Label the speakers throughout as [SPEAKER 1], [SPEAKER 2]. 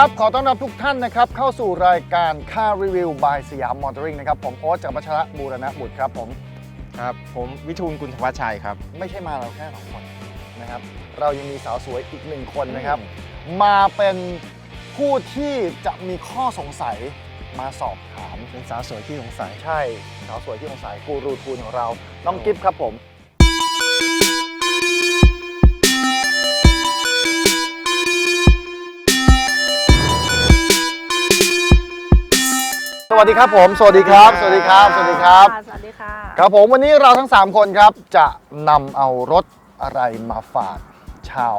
[SPEAKER 1] ครับ ขอต้อนรับทุกท่านนะครับ เข้าสู่รายการค่ารีวิว by สยามมอเตอร์ริงนะครับ ผมโอ๊ตจากรพัชระบูรณะบุตรครับผม
[SPEAKER 2] ครับ ผมวิทูลกุลธวัชชัยครับ
[SPEAKER 1] ไม่ใช่มาเราแค่สองคนนะครับ เรายังมีสาวสวยอีกหนึ่งคนนะครับ มาเป็นผู้ที่จะมีข้อสงสัยมาสอบถาม
[SPEAKER 2] เป็นสาวสวยที่สงสัย
[SPEAKER 1] ใช่ สาวสวยที่สงสัยกูรูทูนของเรา น้องกิฟต์ครับผม วัสดีครับผม สวัสดีครับ สวัสดีครับ สวัสดีครับ
[SPEAKER 3] สวัสดีค่ะ
[SPEAKER 1] ครับผมวันนี้เราทั้ง 3 คนครับจะนำเอารถอะไรมาฝากชาว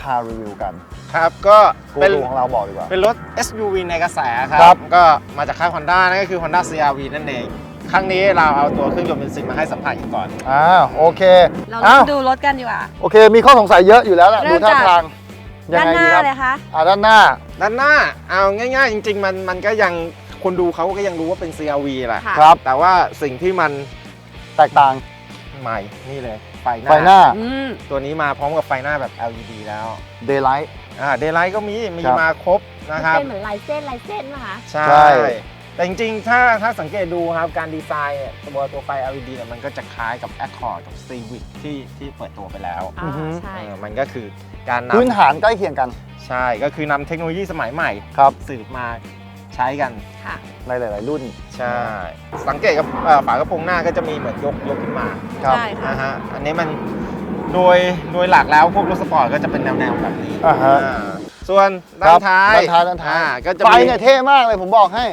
[SPEAKER 1] คาร์รีวิวกัน
[SPEAKER 2] ครับก็
[SPEAKER 1] กู
[SPEAKER 2] เป็น
[SPEAKER 1] รูของเราบอกดีกว่า
[SPEAKER 2] เป็นรถ SUV ในกระแสครั
[SPEAKER 1] ครับ
[SPEAKER 2] ก็มาจากค่าย Honda นั่นก็คือ Honda CRV นั่นเอง ครั้งนี้เราเอาตัวเครื่องยนต์เบนซินมาให้สัมผัสกันก่อน
[SPEAKER 1] อ่าโอเค
[SPEAKER 3] เรา
[SPEAKER 1] อ้าว
[SPEAKER 3] ดูรถกันดีกว่า
[SPEAKER 1] โอเค มีข้อสงสัยเยอะอยู่แล้วแหละ
[SPEAKER 3] เริ่
[SPEAKER 1] ดู
[SPEAKER 3] ม
[SPEAKER 1] ท่า
[SPEAKER 3] จาก
[SPEAKER 1] ทางยั
[SPEAKER 3] ด้าน
[SPEAKER 1] ไง
[SPEAKER 3] หน้า
[SPEAKER 1] ดีครับ
[SPEAKER 3] เลยคะ
[SPEAKER 1] อ่าด้านหน้า
[SPEAKER 2] ด้านหน้าเอาง่ายๆ จริง ๆ มันมันก็ยัง คนดูเขาก็ยังรู้ว่าเป็น CRV แหละ
[SPEAKER 3] ค่ะ
[SPEAKER 1] ครับ
[SPEAKER 2] แต่ว่าสิ่งที่มัน
[SPEAKER 1] แตกต่าง
[SPEAKER 2] ใหม่นี่เลยไฟหน้า
[SPEAKER 1] ไฟหน้า
[SPEAKER 3] อืม
[SPEAKER 2] ตัวนี้มาพร้อมกับไฟหน้าแบบ LED แล้ว
[SPEAKER 1] daylight
[SPEAKER 2] อ่าเดย์ไลท์ก็มีมี
[SPEAKER 1] ครับ
[SPEAKER 2] มาครบนะครับ
[SPEAKER 3] เป็นเหมือนลายเส้นลายเส้นนะคะ
[SPEAKER 2] ใช่
[SPEAKER 1] ใช่
[SPEAKER 2] แต่จริงๆ ถ้าถ้าสังเกตดูครับการดีไซน์เนี่ยตัวตัวไฟ LED เนี่ยมันก็จะคล้ายกับ Accord กับ Civic ที่ที่เปิดตัวไปแล้ว
[SPEAKER 3] อ่าใช่
[SPEAKER 2] เออมันก็คือการ
[SPEAKER 1] พื้น
[SPEAKER 2] นำ
[SPEAKER 1] ฐานใกล้เคียงกัน
[SPEAKER 2] ใช่ก็คือนำเทคโนโลยีสมัยใหม่
[SPEAKER 1] ครับ
[SPEAKER 2] สืบมาใช้กัน
[SPEAKER 3] ค่ะ
[SPEAKER 1] ในหลาย ๆ รุ่น
[SPEAKER 2] ใช่ สังเกตกับเอ่อฝากระโปรงหน้าก็จะมีเหมือนยกยกขึ้นมา
[SPEAKER 1] ครับ
[SPEAKER 3] ใช่ค่ะ
[SPEAKER 2] นะฮะอันนี้มันโดยโดยหลักแล้วพวกรถสปอร์ตก็จะเป็นแนวๆแบบนี้
[SPEAKER 1] อ่าฮะ
[SPEAKER 2] อ่าส่วน
[SPEAKER 1] ค
[SPEAKER 2] ด้า
[SPEAKER 1] รั
[SPEAKER 2] นท้าย
[SPEAKER 1] ด้านท้ายด้านท้าย
[SPEAKER 2] อ่ก็จะ
[SPEAKER 1] ไฟ
[SPEAKER 2] มี
[SPEAKER 1] เนี่ยเท่มากเลยผมบอกให้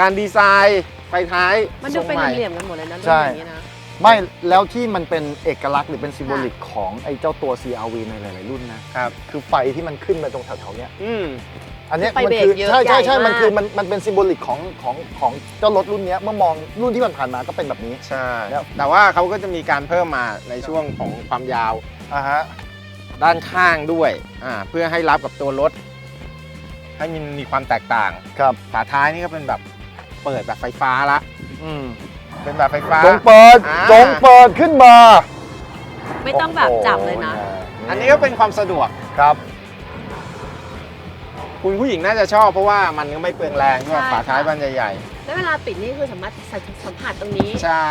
[SPEAKER 2] การดีไซน์ไฟท้าย
[SPEAKER 3] มันดูเป็น
[SPEAKER 2] ทรงให
[SPEAKER 3] เหลี่ยมๆกันหมดเลยนะดู
[SPEAKER 1] ใช่
[SPEAKER 3] อย่างนี้นะ
[SPEAKER 1] ไม่แล้วที่มันเป็นเอกลักษณ์หรือเป็นซิมโบลิกของไอ้เจ้าตัว CRV ในหลาย ๆ รุ่นนะ
[SPEAKER 2] ครับ
[SPEAKER 1] คือไฟที่มันขึ้นไปตรงแถวๆเนี้ย
[SPEAKER 2] อืม
[SPEAKER 1] อันเนี้ย
[SPEAKER 3] ไฟ
[SPEAKER 1] มัน
[SPEAKER 3] เบรก
[SPEAKER 1] คือ
[SPEAKER 3] เยอะ
[SPEAKER 1] ใช่ใช่ใช่
[SPEAKER 3] ใหญ่มาก
[SPEAKER 1] มันคือมันมันเป็นซิมโบลิกของของของเจ้ารถรุ่นเนี้ยเมื่อมองรุ่นที่มันผ่านมาก็เป็นแบบนี้
[SPEAKER 2] ใช่
[SPEAKER 1] ครับ
[SPEAKER 2] แต่ว่าเขาก็จะมีการเพิ่มมาในช่วงของความยาว
[SPEAKER 1] อ่าฮะ
[SPEAKER 2] ด้านข้างด้วยอ่าเพื่อให้รับกับตัวรถ ให้มันมีความแตกต่าง
[SPEAKER 1] ครับ
[SPEAKER 2] ฝาท้ายนี่ก็เป็นแบบเปิดแบบไฟฟ้าละ
[SPEAKER 1] อืม
[SPEAKER 2] เป็นแบบไฟฟ้า
[SPEAKER 1] จงเปิด
[SPEAKER 2] อ่า
[SPEAKER 1] จงเปิดขึ้นมา
[SPEAKER 3] ไม่ต้องแบบจับเลยนะ
[SPEAKER 1] โโห
[SPEAKER 2] อันนี้ก็เป็นความสะดวก
[SPEAKER 1] ครับ
[SPEAKER 2] คุณผู้หญิงน่าจะชอบเพราะว่ามันก็ไม่เปลืองแรงด้วย
[SPEAKER 3] ใช่
[SPEAKER 2] ฝาท้าย
[SPEAKER 3] ค่ะ
[SPEAKER 2] บานใหญ่
[SPEAKER 3] แล้วเวลาปิดนี่คือสามารถสัมผัสตรงนี้
[SPEAKER 2] ๆใช่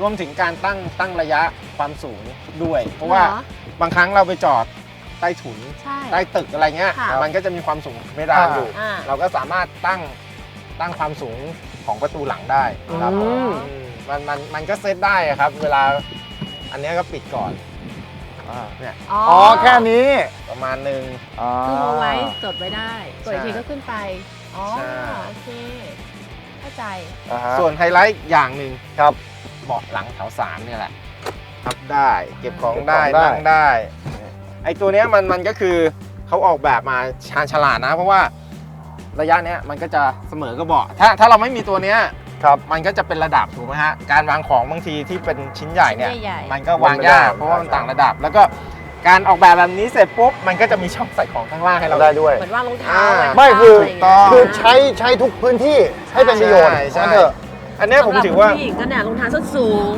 [SPEAKER 2] รวมถึงการตั้งตั้งระยะความสูงด้วย เพราะว่า
[SPEAKER 3] หอ
[SPEAKER 2] บางครั้งเราไปจอดใต้ถุน
[SPEAKER 3] ใช่
[SPEAKER 2] ใต้ตึกอะไรเงี้ย
[SPEAKER 3] ค่ะ
[SPEAKER 2] มันก็จะมีความสูงเพดานอยู่
[SPEAKER 3] อ่า
[SPEAKER 2] เราก็สามารถตั้งตั้งความสูงของประตูหลังได้ครับ
[SPEAKER 1] อืม
[SPEAKER 2] อืม มันมันมันก็เซตได้อะครับ เวลาอันเนี้ยก็ปิดก่อน
[SPEAKER 1] อ่า
[SPEAKER 2] เนี่ย
[SPEAKER 3] อ๋อ
[SPEAKER 1] อ๋อแค่นี้
[SPEAKER 2] ประมาณหนึ่ง
[SPEAKER 1] อ่า
[SPEAKER 3] คือเอาไว้จดไว้ได้กดอีก
[SPEAKER 2] ใช่
[SPEAKER 3] ทีก็ขึ้นไป อ๋อ
[SPEAKER 2] ใช่
[SPEAKER 3] โอเค เข้าใจ
[SPEAKER 1] อ่าฮะ
[SPEAKER 2] ส่วนไฮไลท์อย่างหนึ่ง
[SPEAKER 1] ครับ
[SPEAKER 2] เบาะหลังแถวสามเนี่ยแหละพับได้เก็บของ
[SPEAKER 1] เก็บของ
[SPEAKER 2] ได้
[SPEAKER 1] ได้
[SPEAKER 2] นั่งได้ ไอตัวเนี้ยมันมันก็คือเขาออกแบบมาชาญฉลาดนะ เพราะว่าระยะเนี้ยมันก็จะเสมอกับเบาะถ้าถ้าเราไม่มีตัวเนี้ย
[SPEAKER 1] ครับ
[SPEAKER 2] มันก็จะเป็นระดับถูกไหมฮะการวางของบางทีที่เป็นชิ้นใหญ่เนี่ย
[SPEAKER 3] ชิ้นใหญ่ๆ
[SPEAKER 2] มันก็วางยาก
[SPEAKER 1] มันไม่ได้
[SPEAKER 2] เพราะว่ามันต่างระดับ แล้วก็การออกแบบแบบนี้เสร็จปุ๊บมันก็จะมีช่องใส่ของข้างล่างให้เรา
[SPEAKER 1] ได้ด้วย
[SPEAKER 3] เหมือนว่างรองเท้า
[SPEAKER 2] อ่า
[SPEAKER 3] ว้
[SPEAKER 1] ไม่คือ
[SPEAKER 3] ข้างๆะรย่างเงี้ย
[SPEAKER 2] ต่อ
[SPEAKER 1] คือใช้ใช้ทุกพื้นที่ให้เป็นประโยชน์
[SPEAKER 2] ใช่ใช่
[SPEAKER 1] ว่างั้นเถอะ
[SPEAKER 2] อันเนี้ยผมถือว่า
[SPEAKER 3] สำหรับผู้หญิงก็เนี่ยรองเท้าส้นสูง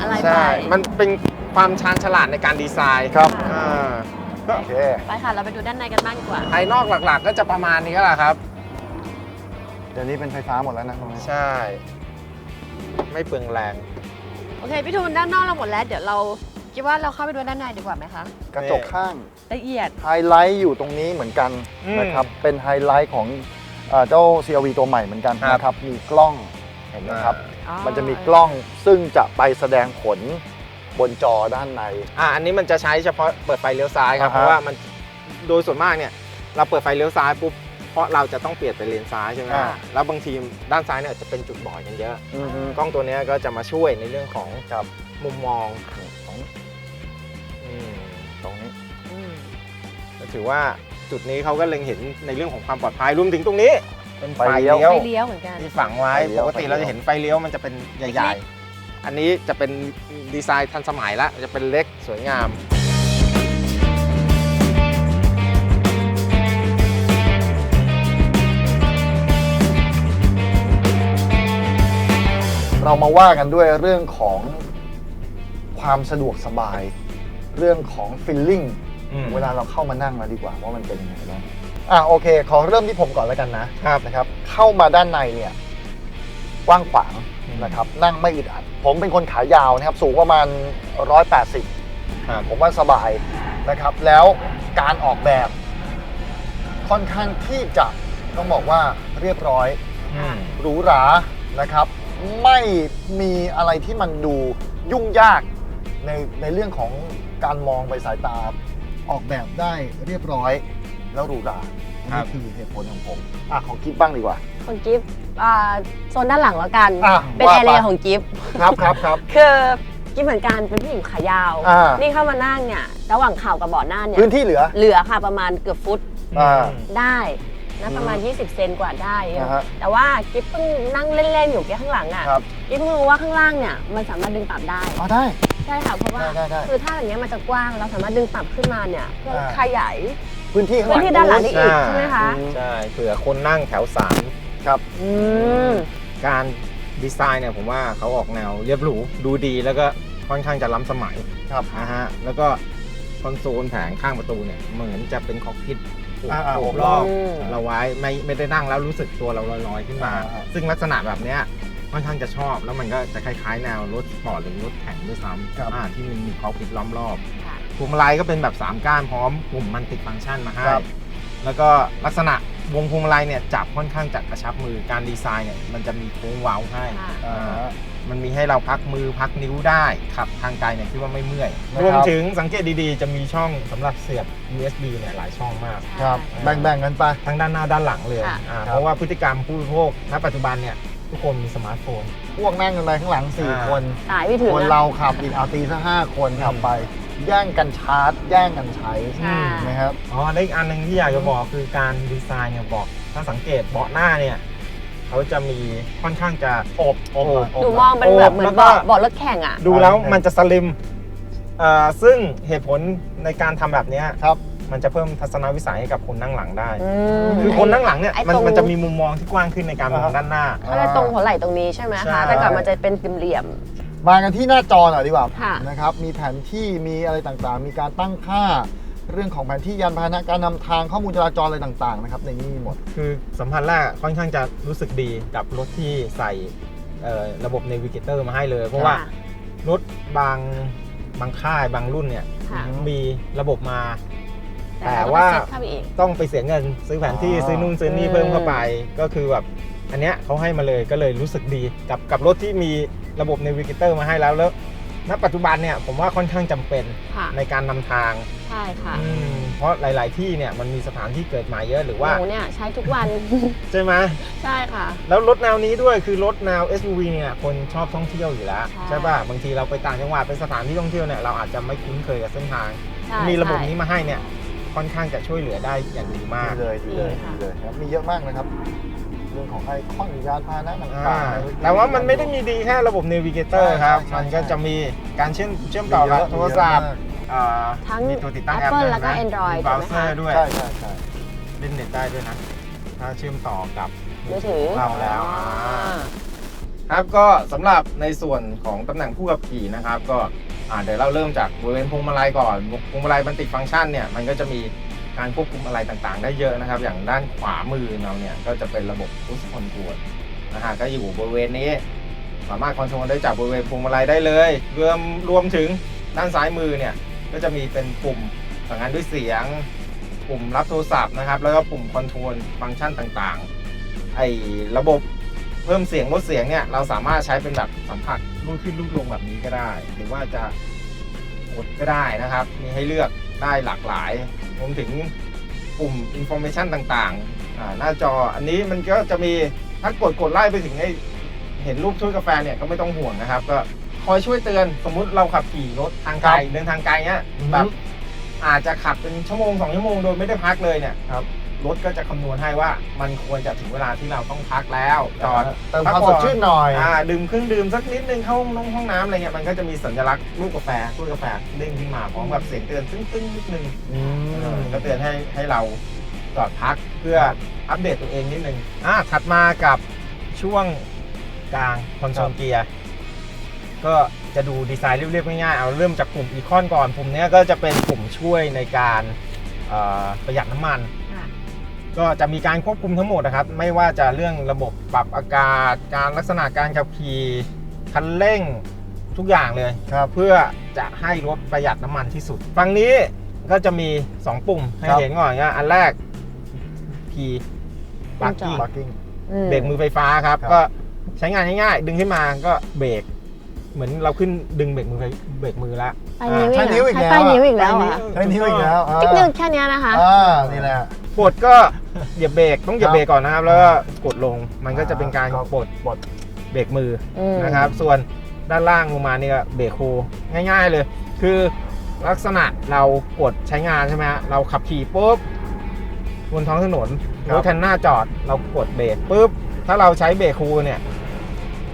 [SPEAKER 3] อะไรไป
[SPEAKER 2] ใช่ มันเป็นความชาญฉลาดในการดีไซน์
[SPEAKER 1] ครับ
[SPEAKER 2] อ่าก็
[SPEAKER 1] โอเค
[SPEAKER 3] ไปค่ะ เราไปดูด้านในกันบ้างดีกว่า
[SPEAKER 2] ภายนอกหลักๆ ก็จะประมาณนี้ก็แหละครับ
[SPEAKER 1] เดี๋ยวนี้เป็นไฟฟ้าหมดแล้วนะตรงนี้
[SPEAKER 2] ใช่ ไม่เปลืองแรง
[SPEAKER 3] โอเคพี่ทูนด้านนอกเราหมดแล้ว เดี๋ยวเราคิดว่าเราเข้าไปดูด้านในดีกว่าไหมคะ
[SPEAKER 1] กระจกข้าง
[SPEAKER 3] ละเอียด
[SPEAKER 1] ไฮไลท์อยู่ตรงนี้เหมือนกัน
[SPEAKER 2] อืม
[SPEAKER 1] นะครับ เป็นไฮไลท์ของเอ่อเจ้า CRV ตัวใหม่เหมือนกัน
[SPEAKER 2] ครับ
[SPEAKER 1] นะครับ มีกล้องเห็นไหมครับ
[SPEAKER 3] อ๋อ
[SPEAKER 1] มันจะมีกล้องซึ่งจะไปแสดงผลบนจอด้านใน
[SPEAKER 2] อ่าอันนี้มันจะใช้เฉพาะเปิดไฟเลี้ยวซ้ายครับ
[SPEAKER 1] อ่าฮะ
[SPEAKER 2] เพราะว่ามันโดยส่วนมากเนี่ย เราเปิดไฟเลี้ยวซ้ายปุ๊บ เพราะเราจะต้องเปลี่ยนไปเลนซ้ายใช่ไหม
[SPEAKER 1] อ่า
[SPEAKER 2] แล้วบางทีด้านซ้ายเนี่ยจะเป็นจุดบอดกันเยอะ
[SPEAKER 1] อือฮึ
[SPEAKER 2] กล้องตัวเนี้ยก็จะมาช่วยในเรื่องของ
[SPEAKER 1] ครับ
[SPEAKER 2] มุมมอง
[SPEAKER 1] ตรง
[SPEAKER 2] อืม
[SPEAKER 1] ตรงนี้
[SPEAKER 3] อืม
[SPEAKER 2] ก็ถือว่าจุดนี้เขาก็เล็งเห็นในเรื่องของความปลอดภัยรวมถึงตรงนี้ เป็นไฟ
[SPEAKER 1] ไฟเลี้
[SPEAKER 2] เลี้
[SPEAKER 1] ย
[SPEAKER 2] ยวว
[SPEAKER 3] ไปเลี้ยวเหมือนกัน
[SPEAKER 2] ที่ฝังไว้
[SPEAKER 1] ไฟเลี้
[SPEAKER 2] ป
[SPEAKER 1] ยว
[SPEAKER 2] กติเราจะเห็นไฟเลี้ยวมันจะเป็นใหญ่ ๆ อันนี้จะเป็นดีไซน์ทันสมัยละจะเป็นเล็กสวยงาม
[SPEAKER 1] เรามาว่ากันด้วยเรื่องของความสะดวกสบาย เรื่องของฟิลลิ่ง
[SPEAKER 2] อืม
[SPEAKER 1] เวลาเราเข้ามานั่งแล้วดีกว่าว่ามันเป็นยังไงบ้างอะโอเค ขอเริ่มที่ผมก่อนแล้วกันนะครับนะครับ เข้ามาด้านในเนี่ยกว้างขวาง
[SPEAKER 2] อืม
[SPEAKER 1] นะครับ นั่งไม่อึดอัด ผมเป็นคนขายาวนะครับ สูงประมาณ 180
[SPEAKER 2] ครับ
[SPEAKER 1] ผมว่าสบายนะครับ แล้วการออกแบบค่อนข้างที่จะต้องบอกว่าเรียบร้อย
[SPEAKER 2] อืม
[SPEAKER 1] หรูหรานะครับ ไม่มีอะไรที่มันดูยุ่งยากในในเรื่องของการมองไปสายตา ออกแบบได้เรียบร้อยแล้วหรูหรา
[SPEAKER 2] ครั
[SPEAKER 1] นี่
[SPEAKER 2] บ
[SPEAKER 1] คือเหตุผลของผมอะของกิฟบ้างดีกว่า
[SPEAKER 3] ของกิฟต์อ่าโซนด้านหลังแล้วกัน
[SPEAKER 1] อะ
[SPEAKER 3] เป็น
[SPEAKER 1] ว่า
[SPEAKER 3] แอ
[SPEAKER 1] ไป
[SPEAKER 3] เรียของกิฟต์
[SPEAKER 1] ครับครับครับ
[SPEAKER 3] คือกิฟต์เหมือนกันเป็นผู้หญิงขายาว
[SPEAKER 1] อ่า
[SPEAKER 3] นี่เข้ามานั่งเนี่ย ระหว่างเข่ากับเบาะหน้าเนี่ย
[SPEAKER 1] พื้นที่เหลือ
[SPEAKER 3] เหลือค่ะประมาณเกือบฟุต
[SPEAKER 1] อ่า
[SPEAKER 3] ได้ นะ
[SPEAKER 1] อืม
[SPEAKER 3] ประมาณ 20 เซนกว่าได้
[SPEAKER 1] อ่าฮะ
[SPEAKER 3] แต่ว่ากิฟเพิ่งนั่งเล่น ๆ อยู่แค่ข้างหลังอะ
[SPEAKER 1] ครับ
[SPEAKER 3] กิฟเพิ่งรู้ว่าข้างล่างเนี่ยมันสามารถดึงปรับได้
[SPEAKER 1] อ๋อได้
[SPEAKER 3] ใช่ค่ะเพราะว่า
[SPEAKER 1] ได้ได้ได้
[SPEAKER 3] คือถ้าอย่างเงี้ยมันจะกว้างเราสามารถดึงปรับขึ้นมาเนี่ยเพื่อ
[SPEAKER 1] อ่า
[SPEAKER 3] ขยาย
[SPEAKER 1] พื้นที่ข้างห
[SPEAKER 3] พื้
[SPEAKER 1] ลั
[SPEAKER 3] น
[SPEAKER 1] ง
[SPEAKER 3] ที่ด้านหลังได้อีก
[SPEAKER 2] ใช่
[SPEAKER 3] ใช่ไหมคะ
[SPEAKER 1] อืม
[SPEAKER 2] ใช่เผื่อคนนั่งแถวสาม
[SPEAKER 1] ครับ
[SPEAKER 3] อืม
[SPEAKER 2] การดีไซน์เนี่ยผมว่าเขาออกแนวเรียบหรูดูดีแล้วก็ค่อนข้างจะล้ำสมัย
[SPEAKER 1] ครับ
[SPEAKER 2] นะฮะแล้วก็คอนโซลแผงข้างประตูเนี่ยเหมือนจะเป็นคอกพิท
[SPEAKER 1] อ่าอ่า
[SPEAKER 2] โอ
[SPEAKER 1] ผม
[SPEAKER 2] บรอบ
[SPEAKER 3] อืม
[SPEAKER 2] เราไว้ไม่ไม่ได้นั่งแล้วรู้สึกตัวเราลอยๆขึ้นมา
[SPEAKER 1] อ่าอ่า
[SPEAKER 2] ซึ่งลักษณะแบบเนี้ยค่อนข้างจะชอบแล้วมันก็จะคล้ายๆ แนวรถสปอร์ตหรือรถแข่งด้วยซ้
[SPEAKER 1] ครับำ
[SPEAKER 2] อ่าที่มันมีคอกพิทล้อมรอบ
[SPEAKER 3] ค่ะ
[SPEAKER 2] พวงมาลัยก็เป็นแบบ 3 ก้านพร้อมปุ่มมันติดฟังก์ชันมาให้
[SPEAKER 1] ครับ
[SPEAKER 2] แล้วก็ลักษณะ วงพวงมาลัยเนี่ยจับค่อนข้างจะกระชับมือการดีไซน์เนี่ยมันจะมีโค้งเว้าให้
[SPEAKER 3] ค่ะ
[SPEAKER 1] อ่า
[SPEAKER 2] มันมีให้เราพักมือพักนิ้วได้ขับทางไกลเนี่ยคิดว่าไม่เมื่อย
[SPEAKER 1] นะครับ
[SPEAKER 2] รวมถึงสังเกตดีๆ จะมีช่องสำหรับเสียบ USB เนี่ยหลายช่องมาก
[SPEAKER 1] ครับแบ่งๆกันไป
[SPEAKER 2] ทั้งด้านหน้าด้านหลังเลย
[SPEAKER 3] ค่ะ
[SPEAKER 2] อ่า
[SPEAKER 1] ครับ
[SPEAKER 2] เพราะว่าพฤติกรรมผู้บริโภคณปัจจุบันเนี่ยทุกคนมีสมาร์ทโฟน
[SPEAKER 1] พวกนั่งกันไปข้างหลัง4
[SPEAKER 2] อ่า
[SPEAKER 1] คน
[SPEAKER 3] สายไม่ถึง
[SPEAKER 1] คน
[SPEAKER 3] นะ
[SPEAKER 1] เราขับอีกเอาตีซะห้าคนขับไป แย่งกันชาร์จ แย่งกันใช้
[SPEAKER 3] ใช่
[SPEAKER 1] นะครับ
[SPEAKER 2] อ๋อและอีกอันหนึ่งที่อยากจะบอกคือการดีไซน์เนี่ยบอกถ้าสังเกตเบาะหน้าเนี่ยเขาจะมีค่อนข้างจะ
[SPEAKER 1] อบอบหน่อย
[SPEAKER 3] หนูมองเป็นแบบเหมือ
[SPEAKER 2] แล้
[SPEAKER 3] น
[SPEAKER 2] วก็
[SPEAKER 3] เบาะเบาะรถแข่งอะ
[SPEAKER 2] ดูแล้วมันจะสลิมเอ่อซึ่งเหตุผลในการทำแบบเนี้ย
[SPEAKER 1] ครับ
[SPEAKER 2] มันจะเพิ่มทัศนวิสัยให้กับคนนั่งหลังได้
[SPEAKER 3] อืม
[SPEAKER 2] คือคนนั่งหลังเนี่ย
[SPEAKER 3] ไอ้
[SPEAKER 2] มัน
[SPEAKER 3] ตรง
[SPEAKER 2] มันจะมีมุมมองที่กว้างขึ้นในการมอง
[SPEAKER 1] อ่าฮะ
[SPEAKER 2] ด้านหน้า
[SPEAKER 3] เขาจะตรงหัวไหล่ตรงนี้ใช่ไหม
[SPEAKER 2] ใช่
[SPEAKER 3] คะ แต่ก่อนมันจะเป็นเหลี่ยม
[SPEAKER 1] มากันที่หน้าจอหน่อยดีกว่า
[SPEAKER 3] ค่ะ
[SPEAKER 1] นะครับ มีแผนที่มีอะไรต่างๆ มีการตั้งค่า เรื่องของแผนที่ยานพาหนะการนำทางข้อมูลจราจรอะไรต่างๆนะครับในนี้มีหมด
[SPEAKER 2] คือสัมผัสแรกค่อนข้างจะรู้สึกดีกับรถที่ใส่เอ่อระบบ Navigator มาให้เลย เพราะว่า
[SPEAKER 3] ค่ะ
[SPEAKER 2] รถบางบางค่ายบางรุ่นเนี่ย
[SPEAKER 3] ค่ะ
[SPEAKER 2] มีระบบมา แต่
[SPEAKER 3] เรก็
[SPEAKER 2] ว่า
[SPEAKER 3] เซ็ตเข้าไปอีก
[SPEAKER 2] ต้องไปเสียเงินซื้อแผนที่
[SPEAKER 1] อ๋อ
[SPEAKER 2] ซื้อนู่นซื้อนี่
[SPEAKER 3] อืม
[SPEAKER 2] เพิ่มเข้าไป ก็คือแบบอันเนี้ยเขาให้มาเลยก็เลยรู้สึกดีกับกับรถที่มี ระบบ Navigator มาให้แล้วแล้วณปัจจุบันเนี่ยผมว่าค่อนข้างจำเป็น
[SPEAKER 3] ค่ะ
[SPEAKER 2] ในการนำทาง
[SPEAKER 3] ใช่ค่ะ
[SPEAKER 2] อืมเพราะหลาย ๆ ที่เนี่ยมันมีสถานที่เกิดใหม่เยอะหรือว่า
[SPEAKER 3] หนูเนี่ยใช้ทุกวัน
[SPEAKER 2] ใช่ไหม
[SPEAKER 3] ใช่ค่ะ
[SPEAKER 2] แล้วรถแนวนี้ด้วยคือรถแนว SUV เนี่ยคนชอบท่องเที่ยวอยู่แล้ว
[SPEAKER 3] ใช่
[SPEAKER 2] ใช่ป่ะบางทีเราไปต่างจังหวัดเป็นสถานที่ท่องเที่ยวเนี่ยเราอาจจะไม่คุ้นเคยกับเส้นทาง
[SPEAKER 3] ใช่
[SPEAKER 2] มีระบบ
[SPEAKER 3] ใช่
[SPEAKER 2] นี้มาให้เนี่ยค่อนข้างจะช่วยเหลือได้อย่างดีมาก
[SPEAKER 1] ดีเลยดีเลย
[SPEAKER 3] ดีค่ะ
[SPEAKER 1] ดีเลยครับมีเยอะมากนะครับ เรื่องของไอคอนยานพาหนะต่าง
[SPEAKER 2] อ่า
[SPEAKER 1] ๆ
[SPEAKER 2] แต่ว่ามันไม่ได้มีดีแค่ระบบ Navigator
[SPEAKER 1] ใช่
[SPEAKER 2] ครับ
[SPEAKER 1] ใช่ใช่
[SPEAKER 2] มันก็จะมีการเชื่อมเชื่อมต่อกับโทรศัพท์อ่า
[SPEAKER 3] ทั้ง
[SPEAKER 2] มีตัวติดตั้งแอป
[SPEAKER 3] Apple
[SPEAKER 2] ด้วย
[SPEAKER 3] แล้วก็
[SPEAKER 2] นะ
[SPEAKER 3] Android
[SPEAKER 2] มีเบราว์เซอ
[SPEAKER 3] ถูกไหมคะ
[SPEAKER 2] ร์ด้วย
[SPEAKER 1] ใช่ใช่ใช่
[SPEAKER 2] เล่นเน็ตได้ด้วยนะ ถ้าเชื่อมต่อกับ
[SPEAKER 3] มือถือ
[SPEAKER 2] เราแล้ว
[SPEAKER 3] อ๋อ
[SPEAKER 2] อ่า ครับก็สำหรับในส่วนของตำแหน่งผู้ขับขี่นะครับ ก็อ่าเดี๋ยวเราเริ่มจากบริเวณพวงมาลัยก่อนพวงมาลัยมันติดฟังก์ชันเนี่ยมันก็จะมี การควบคุมอะไรต่างๆ ได้เยอะนะครับ อย่างด้านขวามือเราเนี่ยก็จะเป็นระบบพุชคอนโทรลนะฮะก็อยู่บริเวณนี้ สามารถคอนโทรลได้จากบริเวณพวงมาลัยได้เลยรวมรวมถึงด้านซ้ายมือเนี่ยก็จะมีเป็นปุ่มสั่งงานด้วยเสียง ปุ่มรับโทรศัพท์นะครับ แล้วก็ปุ่มคอนโทรลฟังก์ชันต่างๆไอ้ระบบเพิ่มเสียงลดเสียงเนี่ยเราสามารถใช้เป็นแบบสัมผัสรูดขึ้นรูดลงแบบนี้ก็ได้ หรือว่าจะกดก็ได้นะครับ มีให้เลือก ได้หลากหลายรวมถึงปุ่ม information ต่างๆอ่าหน้าจออันนี้มันก็จะมีถ้ากดกดไล่ไปถึงไอ้เห็นรูปถ้วยกาแฟเนี่ยก็ไม่ต้องห่วงนะครับ ก็คอยช่วยเตือนสมมุติเราขับขี่รถทางไกลเดินทางไกลเนี้ยแบบอาจจะขับเป็นชั่วโมงสองชั่วโมงโดยไม่ได้พักเลยเนี่ยครับ รถก็จะคำนวณให้ว่ามันควรจะถึงเวลาที่เราต้องพักแล้วจอด
[SPEAKER 1] เติมความสดชื่นหน่อย
[SPEAKER 2] อ่าดื่มเครื่องดื่มสักนิดนึงเข้าห้องน้ำห้องน้ำอะไรเงี้ยมันก็จะมีสัญลักษณ์รูปกาแฟรูปกาแฟเด้งขึ้นมาพร้อมกับเสียงเตือนตึ้งๆนิดนึง
[SPEAKER 1] อืม
[SPEAKER 2] ก็เตือนให้ให้เราจอดพักเพื่ออัปเดตตัวเองนิดนึงอ่าถัดมากับช่วงกลางคอนโซลเกียร์ก็จะดูดีไซน์เรียบๆง่ายๆเอาเริ่มจากปุ่มอีคอนก่อน ปุ่มเนี้ยก็จะเป็นปุ่มช่วยในการเอ่อประหยัดน้ำมัน
[SPEAKER 3] ค่ะ
[SPEAKER 2] ก็จะมีการควบคุมทั้งหมดนะครับ ไม่ว่าจะเรื่องระบบปรับอากาศ การลักษณะการขับขี่คันเร่งทุกอย่างเลย
[SPEAKER 1] ครับ
[SPEAKER 2] เพื่อจะให้รถประหยัดน้ำมันที่สุด ฝั่งนี้ก็จะมี 2 ปุ่มให้
[SPEAKER 1] ครับ
[SPEAKER 2] เห็นก่อนนะอันแรก P
[SPEAKER 3] ปุ่มจอด
[SPEAKER 2] parking
[SPEAKER 1] บักกิ้ง
[SPEAKER 3] อืม
[SPEAKER 2] เบรกมือไฟฟ้าครับ
[SPEAKER 1] ครับ
[SPEAKER 2] ก็ใช้งานง่ายๆ ดึงขึ้นมาก็เบรกเหมือนเราขึ้นดึงเบรกมือไฟเบรกมือละ
[SPEAKER 3] ไปนิ้ว
[SPEAKER 1] ใช้นิ้วอี
[SPEAKER 3] อี
[SPEAKER 1] ก
[SPEAKER 3] ก
[SPEAKER 1] แล้ว
[SPEAKER 3] ใช้นิ้วอีกแล้วเหรอะ
[SPEAKER 1] ใช้นิ้วอีกแล้วอ่า
[SPEAKER 3] ติ๊กนึงแค่เนี้ยนะคะ
[SPEAKER 1] อ่านี่แหละ
[SPEAKER 2] ปลดก็ เหยียบเบรกต้องเหยียบเบรกก่อนนะครับ แล้วก็กดลงมันก็จะเป็นการ
[SPEAKER 1] ครับ
[SPEAKER 2] ปลด
[SPEAKER 1] ปลด
[SPEAKER 2] เบรกมือ
[SPEAKER 3] อืม
[SPEAKER 2] นะครับ ส่วนด้านล่างลงมานี่ก็เบรกโฮง่าย ๆเลย คือลักษณะเรากดใช้งานใช่ไหมฮะเราขับขี่ปุ๊บบนท้องถนน
[SPEAKER 1] ครับ
[SPEAKER 2] รถคันหน้าจอดเรากดเบรกปุ๊บถ้าเราใช้เบรกโฮเนี่ย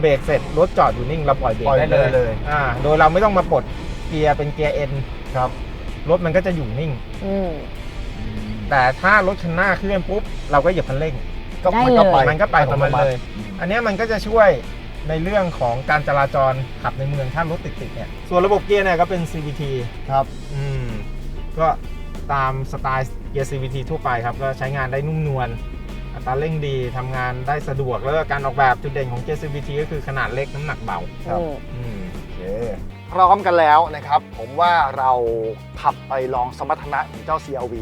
[SPEAKER 2] เบรกเสร็จรถจอดอยู่นิ่งเราปล่อยเบรก
[SPEAKER 1] ปล่อย
[SPEAKER 2] ได้
[SPEAKER 1] เล
[SPEAKER 2] เลยย
[SPEAKER 1] เลย
[SPEAKER 2] อ่าโดยเราไม่ต้องมาปลดเกียร์เป็นเกียร์เอ็น
[SPEAKER 1] ครับ
[SPEAKER 2] รถมันก็จะอยู่นิ่ง
[SPEAKER 3] อืม
[SPEAKER 2] แต่ถ้ารถคันหน้าเคลื่อนปุ๊บเราก็เหยียบคันเร่ง
[SPEAKER 1] ก็
[SPEAKER 3] ได้
[SPEAKER 1] มันก็
[SPEAKER 3] เลย
[SPEAKER 1] ไป
[SPEAKER 2] มันก็ไปของมันเลย
[SPEAKER 1] อืม
[SPEAKER 2] อันเนี้ยมันก็จะช่วยในเรื่องของการจราจรขับในเมืองถ้ารถติดๆเนี่ย ส่วนระบบเกียร์เนี่ยก็เป็น CVT
[SPEAKER 1] ครับ
[SPEAKER 2] อืมก็ตามสไตล์เกียร์ CVT ทั่วไปครับ ก็ใช้งานได้นุ่มนวลอัตราเร่งดีทำงานได้สะดวก แล้วก็การออกแบบจุดเด่นของเกียร์ CVT ก็คือขนาดเล็กน้ำหนักเบา
[SPEAKER 1] ครับ
[SPEAKER 3] อืม
[SPEAKER 2] อืม
[SPEAKER 1] โอเคพร้อมกันแล้วนะครับ ผมว่าเราขับไปลองสมรรถนะของเจ้า CRV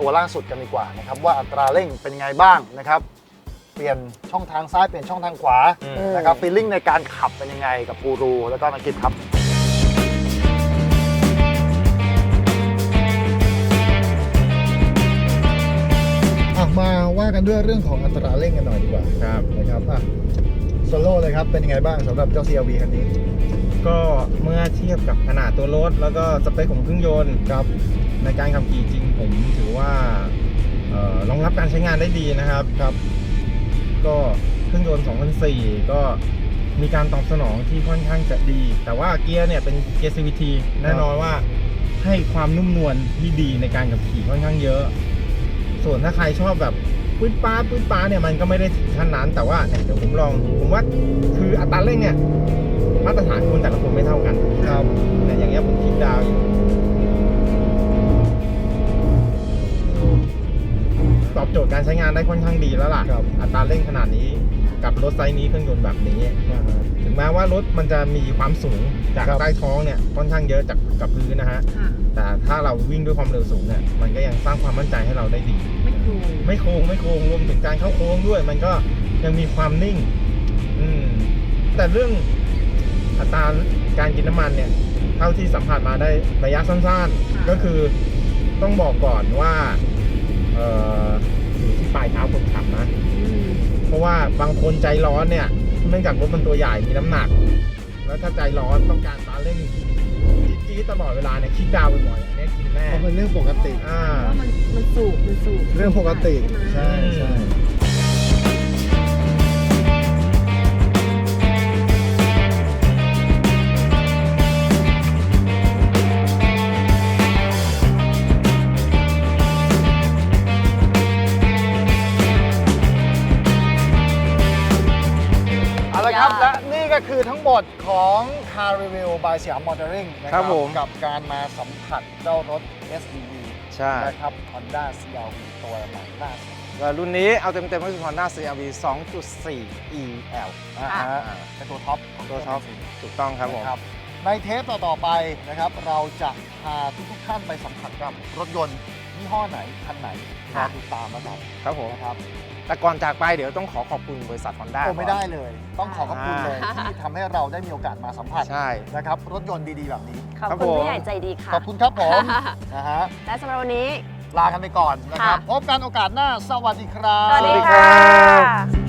[SPEAKER 1] ตัวล่าสุดกันดีกว่านะครับว่าอัตราเร่งเป็นไงบ้างนะครับ เปลี่ยนช่องทางซ้ายเปลี่ยนช่องทางขวา
[SPEAKER 2] อืม
[SPEAKER 1] นะครับฟีลลิ่งในการขับเป็นยังไงกับกูรูแล้วก็นักกิจครับมาว่ากันด้วยเรื่องของอัตราเร่งกันหน่อยดีกว่า
[SPEAKER 2] ครับ
[SPEAKER 1] นะครับอะโซโล่เลยครับเป็นยังไงบ้างสำหรับเจ้า CRV คันนี้
[SPEAKER 2] ก็เมื่อเทียบกับขนาดตัวรถ แล้วก็สเปคของเครื่องยนต์
[SPEAKER 1] ครับ
[SPEAKER 2] ในการขับขี่จริงผมถือว่าเอ่อรองรับการใช้งานได้ดีนะครับ
[SPEAKER 1] ครับ
[SPEAKER 2] ก็เครื่องยนต์ 2004 ก็มีการตอบสนองที่ค่อนข้างจะดี แต่ว่าเกียร์เนี่ยเป็นเกียร์ CVT แน่นอนว่าให้ความนุ่มนวลที่ดีในการขับขี่ค่อนข้างเยอะ ส่วนถ้าใครชอบแบบปื้นป้าปื้นป้าเนี่ยมันก็ไม่ได้ถึงขั้นนั้นแต่ว่าเนี่ยเดี๋ยวผมลองผมว่าคืออัตราเร่งเนี่ยมาตรฐานคนแต่ละคนไม่เท่ากัน
[SPEAKER 1] ครับ
[SPEAKER 2] เนี่ยอย่างเงี้ยผมคิดดาวอยู่ อบโจทย์การใช้งานได้ค่อนข้างดีแล้วล่ะ
[SPEAKER 1] ครับ
[SPEAKER 2] อัตราเร่งขนาดนี้กับรถไซส์นี้เครื่องยนต์แบบนี้
[SPEAKER 1] อ่าฮะ
[SPEAKER 2] ถึงแม้ว่ารถมันจะมีความสูงจาก
[SPEAKER 1] ครับ
[SPEAKER 2] ใต้ท้องเนี่ยค่อนข้างเยอะจากกับพื้นนะฮะ
[SPEAKER 3] ค่ะ
[SPEAKER 2] แต่ถ้าเราวิ่งด้วยความเร็วสูงเนี่ยมันก็ยังสร้างความมั่นใจให้เราได้ดี
[SPEAKER 3] ไม่ครู
[SPEAKER 2] ไม่โค้งไม่โค้งรวมถึงการเข้าโค้งด้วย มันก็ยังมีความนิ่ง อืมแต่เรื่องอัตราการกินน้ำมันเนี่ย เท่าที่สัมผัสมาได้ระยะสั้นๆ ก็คือต้องบอกก่อนว่า เอ่ออยู่ที่ปลายเท้าคนขับนะ
[SPEAKER 3] อืม
[SPEAKER 2] เพราะว่าบางคนใจร้อนเนี่ยเนื่องจากรถมันตัวใหญ่มีน้ำหนัก แล้วถ้าใจร้อนต้องการตาเร่งจี๊ดๆตลอดเวลาเนี่ยคิดดาวบ่อยๆอันเนี้ยกินแน่
[SPEAKER 1] เพราะเป็นเรื่องปกติ
[SPEAKER 2] อ่า
[SPEAKER 3] เพราะมันมันสูบมันสูบ
[SPEAKER 1] เรื่องปกติ
[SPEAKER 3] ใช่ไหม
[SPEAKER 1] ใช่ ใช่ คือทั้งหมดของ Car Review by สยามมอเตอร์ริงนะค
[SPEAKER 2] ครั
[SPEAKER 1] รับบ
[SPEAKER 2] ผม
[SPEAKER 1] กับการมาสัมผัสเจ้ารถ SUV
[SPEAKER 2] ใช่
[SPEAKER 1] นะครับ Honda CR-V ตัวใหม่ล่าสุด
[SPEAKER 2] แล้วรุ่นนี้เอาเต็มๆก็คือ Honda CR-V 2.4 EL
[SPEAKER 1] นะฮะเป็นตัวท็อปของ
[SPEAKER 2] ตัวท็อป ถูกต้องครับผม
[SPEAKER 1] นะครับในเทปต่อ ๆ ไปนะครับ เราจะพาทุกๆท่านไปสัมผัสกับรถยนต์ ยี่ห้อไหน คันไหนรอติดตามนะครับ
[SPEAKER 2] ครับผม
[SPEAKER 1] นะครับ
[SPEAKER 2] แต่ก่อนจากไปเดี๋ยวต้องขอขอบคุณบริษัท Honda
[SPEAKER 1] โอ้ไม่ได้เลย ต้องขอขอบคุณเลย
[SPEAKER 3] อ่า
[SPEAKER 1] ที่ทำให้เราได้มีโอกาสมาสัมผัส
[SPEAKER 2] ใช่
[SPEAKER 1] นะครับรถยนต์ดีๆ แบบนี้
[SPEAKER 3] ขอบ
[SPEAKER 2] ครับ
[SPEAKER 3] คุณ
[SPEAKER 2] ผม
[SPEAKER 3] ผู้ใหญ่ใจดีค่ะ
[SPEAKER 1] ขอบคุณครับผมนะฮะ
[SPEAKER 3] และสำหรับวันนี้
[SPEAKER 1] ลากันไปก่อนนะครับ
[SPEAKER 3] ค่ะ
[SPEAKER 1] พบกันโอกาสหน้า สวัสดีครับ
[SPEAKER 3] สวัสดี
[SPEAKER 2] สวัสดีครั
[SPEAKER 3] ค่ะ
[SPEAKER 2] บ